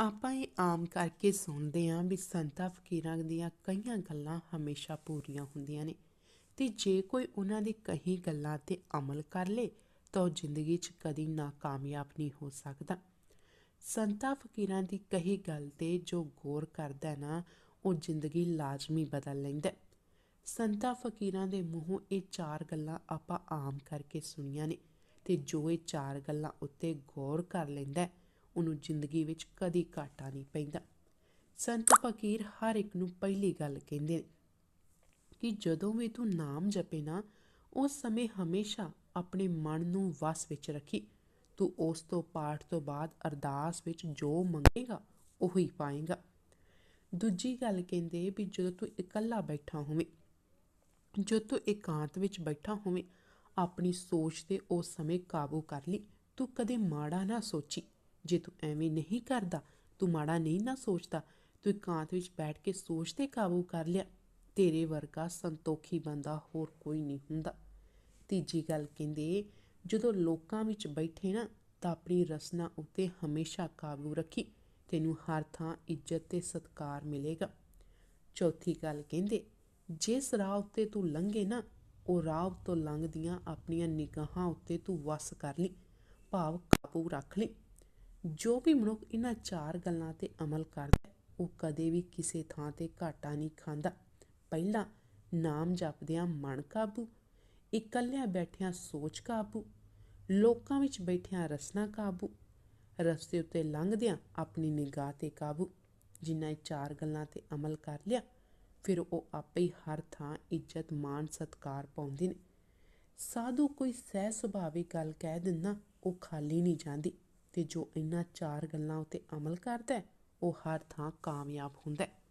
ਆਪਾਂ ਇਹ ਆਮ ਕਰਕੇ ਸੁਣਦੇ ਆਂ ਵੀ ਸੰਤਾਂ ਫਕੀਰਾਂ ਦੀਆਂ ਕਈਆਂ ਗੱਲਾਂ ਹਮੇਸ਼ਾ ਪੂਰੀਆਂ ਹੁੰਦੀਆਂ ਨੇ ਤੇ ਜੇ ਕੋਈ ਉਹਨਾਂ ਦੀ ਕਹੀ ਗੱਲਾਂ ਤੇ ਅਮਲ ਕਰ ਲੇ ਤਾਂ ਉਹ ਜ਼ਿੰਦਗੀ 'ਚ ਕਦੀ ਨਾਕਾਮਯਾਬ ਨਹੀਂ ਹੋ ਸਕਦਾ। ਸੰਤਾਂ ਫਕੀਰਾਂ ਦੀ ਕਹੀ ਗੱਲ ਤੇ ਜੋ ਗੌਰ ਕਰਦਾ ਨਾ ਉਹ ਜ਼ਿੰਦਗੀ ਲਾਜ਼ਮੀ ਬਦਲ ਲੈਂਦਾ ਸੰਤਾਂ ਫਕੀਰਾਂ ਦੇ ਮੂੰਹੋਂ ਇਹ ਚਾਰ ਗੱਲਾਂ ਆਪਾਂ ਆਮ ਕਰਕੇ ਸੁਣੀਆਂ ਨੇ ਤੇ ਜੋ ਇਹ ਚਾਰ ਗੱਲਾਂ ਉੱਤੇ ਗੌਰ ਕਰ ਲੈਂਦਾ ਹੈ, ਉਹਨੂੰ ਜ਼ਿੰਦਗੀ ਵਿੱਚ ਕਦੀ ਘਾਟਾ ਨਹੀਂ ਪੈਂਦਾ। ਸੰਤ ਫਕੀਰ ਹਰ ਇੱਕ ਨੂੰ ਪਹਿਲੀ ਗੱਲ ਕਹਿੰਦੇ ਕਿ ਜਦੋਂ ਵੀ ਤੂੰ ਨਾਮ ਜਪੇ ਨਾ ਉਸ ਸਮੇਂ ਹਮੇਸ਼ਾ ਆਪਣੇ ਮਨ ਨੂੰ ਵਸ ਵਿੱਚ ਰੱਖੀ। ਤੂੰ ਉਸ ਤੋਂ ਪਾਠ ਤੋਂ ਬਾਅਦ ਅਰਦਾਸ ਵਿੱਚ ਜੋ ਮੰਗੇਗਾ, ਉਹੀ ਪਾਏਗਾ। ਦੂਜੀ ਗੱਲ ਕਹਿੰਦੇ ਵੀ ਜਦੋਂ ਤੂੰ ਇਕੱਲਾ ਬੈਠਾ ਹੋਵੇਂ, ਜਦੋਂ ਤੂੰ ਇਕਾਂਤ ਵਿੱਚ ਬੈਠਾ ਹੋਵੇਂ, ਆਪਣੀ ਸੋਚ ਤੇ ਉਸ ਸਮੇਂ ਕਾਬੂ ਕਰ ਲਈ। ਤੂੰ ਕਦੇ ਮਾੜਾ ਨਾ ਸੋਚੀ। ਜੇ ਤੂੰ ਐਵੇਂ ਨਹੀਂ ਕਰਦਾ, ਤੂੰ ਮਾੜਾ ਨਹੀਂ ਨਾ ਸੋਚਦਾ, ਤੂੰ ਇਕਾਂਤ ਵਿੱਚ ਬੈਠ ਕੇ ਸੋਚ ਤੇ ਕਾਬੂ ਕਰ ਲਿਆ, ਤੇਰੇ ਵਰਗਾ ਸੰਤੋਖੀ ਬੰਦਾ ਹੋਰ ਕੋਈ ਨਹੀਂ ਹੁੰਦਾ। ਤੀਜੀ ਗੱਲ ਕਹਿੰਦੇ, ਜਦੋਂ ਲੋਕਾਂ ਵਿੱਚ ਬੈਠੇ ਨਾ, ਤਾਂ ਆਪਣੀ ਰਸਨਾ ਉੱਤੇ ਹਮੇਸ਼ਾ ਕਾਬੂ ਰੱਖੀ, ਤੈਨੂੰ ਹਰ ਥਾਂ ਇੱਜ਼ਤ ਤੇ ਸਤਿਕਾਰ ਮਿਲੇਗਾ। ਚੌਥੀ ਗੱਲ ਕਹਿੰਦੇ, ਜਿਸ ਰਾਹ ਉੱਤੇ ਤੂੰ ਲੰਘੇ ਨਾ, ਉਹ ਰਾਹ ਉੱਤੋਂ ਲੰਘਦੀਆਂ ਆਪਣੀਆਂ ਨਿਗਾਹਾਂ ਉੱਤੇ ਤੂੰ ਵਸ ਕਰ ਲਈ, ਭਾਵ ਕਾਬੂ ਰੱਖ ਲਈ। ਜੋ ਵੀ ਮਨੁੱਖ ਇਹਨਾਂ ਚਾਰ ਗੱਲਾਂ ਤੇ ਅਮਲ ਕਰਦਾ ਉਹ ਕਦੇ ਵੀ ਕਿਸੇ ਥਾਂ ਤੇ ਘਾਟਾ ਨਹੀਂ ਖਾਂਦਾ। ਪਹਿਲਾ ਨਾਮ ਜਪਦਿਆਂ ਮਨ ਕਾਬੂ, ਇਕੱਲਿਆਂ ਬੈਠਿਆਂ ਸੋਚ ਕਾਬੂ, ਲੋਕਾਂ ਵਿੱਚ ਬੈਠਿਆਂ ਰਸਨਾ ਕਾਬੂ, ਰਸਤੇ ਉੱਤੇ ਲੰਘਦਿਆਂ ਆਪਣੀ ਨਿਗਾਹ ਤੇ ਕਾਬੂ। ਜਿਨ੍ਹਾਂ ਇਹ ਚਾਰ ਗੱਲਾਂ ਤੇ ਅਮਲ ਕਰ ਲਿਆ, ਫਿਰ ਉਹ ਆਪੇ ਹੀ ਹਰ ਥਾਂ ਇੱਜ਼ਤ, ਮਾਣ, ਸਤਕਾਰ ਪਾਉਂਦੇ ਨੇ। ਸਾਧੂ ਕੋਈ ਸਹਿ ਸੁਭਾਵੀ ਗੱਲ ਕਹਿ ਦਿੰਦਾ, ਉਹ ਖਾਲੀ ਨਹੀਂ ਜਾਂਦੀ। ਤੇ ਜੋ ਇਹਨਾਂ ਚਾਰ ਗੱਲਾਂ ਉਤੇ ਅਮਲ ਕਰਦਾ ਹੈ, ਉਹ ਹਰ ਥਾਂ ਕਾਮਯਾਬ ਹੁੰਦਾ ਹੈ।